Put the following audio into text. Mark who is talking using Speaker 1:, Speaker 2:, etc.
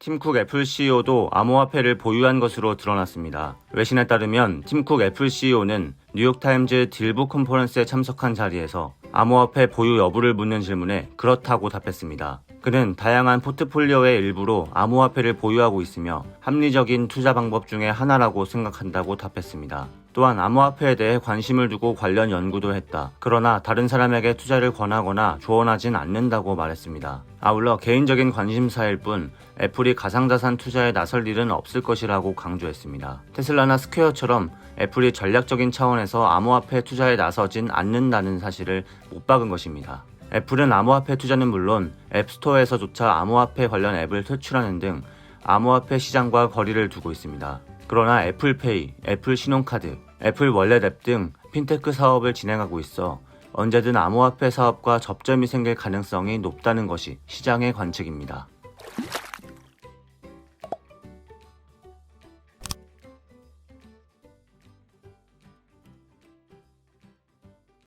Speaker 1: 팀쿡 애플 CEO도 암호화폐를 보유한 것으로 드러났습니다. 외신에 따르면 팀쿡 애플 CEO는 뉴욕타임즈 딜부 컨퍼런스에 참석한 자리에서 암호화폐 보유 여부를 묻는 질문에 그렇다고 답했습니다. 그는 다양한 포트폴리오의 일부로 암호화폐를 보유하고 있으며 합리적인 투자 방법 중에 하나라고 생각한다고 답했습니다. 또한 암호화폐에 대해 관심을 두고 관련 연구도 했다. 그러나 다른 사람에게 투자를 권하거나 조언하진 않는다고 말했습니다. 아울러 개인적인 관심사일 뿐 애플이 가상자산 투자에 나설 일은 없을 것이라고 강조했습니다. 테슬라나 스퀘어처럼 애플이 전략적인 차원에서 암호화폐 투자에 나서진 않는다는 사실을 못 박은 것입니다. 애플은 암호화폐 투자는 물론 앱스토어에서조차 암호화폐 관련 앱을 퇴출하는 등 암호화폐 시장과 거리를 두고 있습니다. 그러나 애플페이, 애플 신용카드, 애플 월렛 앱 등 핀테크 사업을 진행하고 있어 언제든 암호화폐 사업과 접점이 생길 가능성이 높다는 것이 시장의 관측입니다.